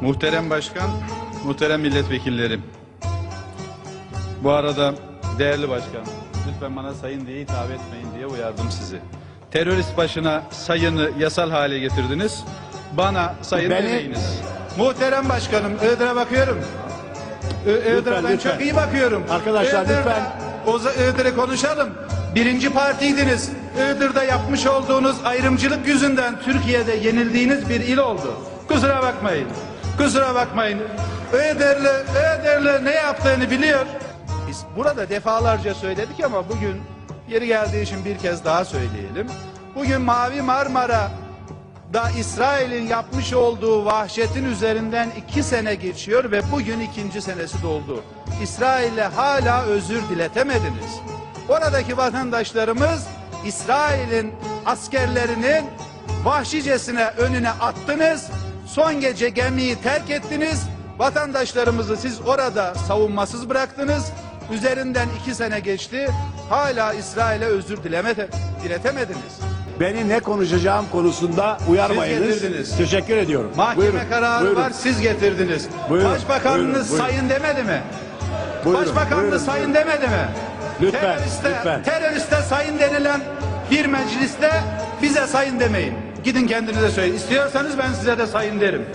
Muhterem Başkan, muhterem milletvekillerim. Bu arada değerli başkan, lütfen bana sayın diye hitap etmeyin diye uyardım sizi. Terörist başına sayını yasal hale getirdiniz. Bana sayın Beni- demeyiniz. Muhterem başkanım, Iğdır'a bakıyorum. Iğdır'a ben lütfen. çok iyi bakıyorum. Arkadaşlar, Iğdır'da- lütfen. Iğdır'ı konuşalım. Birinci partiydiniz. Iğdır'da yapmış olduğunuz ayrımcılık yüzünden Türkiye'de yenildiğiniz bir il oldu. Kusura bakmayın. Kusura bakmayın. Iğdırlı, Iğdırlı ne yaptığını biliyor. Biz burada defalarca söyledik ama bugün yeri geldiği için bir kez daha söyleyelim. Bugün Mavi Marmara da İsrail'in yapmış olduğu vahşetin üzerinden iki sene geçiyor ve bugün ikinci senesi doldu. İsrail'le hala özür diletemediniz. Oradaki vatandaşlarımız İsrail'in askerlerinin vahşicesine önüne attınız. Son gece gemiyi terk ettiniz. Vatandaşlarımızı siz orada savunmasız bıraktınız. Üzerinden iki sene geçti. Hala İsrail'e özür dilemede, diletemediniz. Beni ne konuşacağım konusunda uyarmayınız. Siz getirdiniz. Teşekkür ediyorum. Mahkeme Buyurun, kararı buyurun. var siz getirdiniz. Buyurun, Başbakanınız buyurun, buyurun. sayın demedi mi? Buyurun, Başbakanınız buyurun, sayın buyurun. demedi mi? Lütfen, teröriste, lütfen. teröriste sayın denilen bir mecliste bize sayın demeyin. Gidin kendinize söyleyin. İstiyorsanız ben size de sayın derim.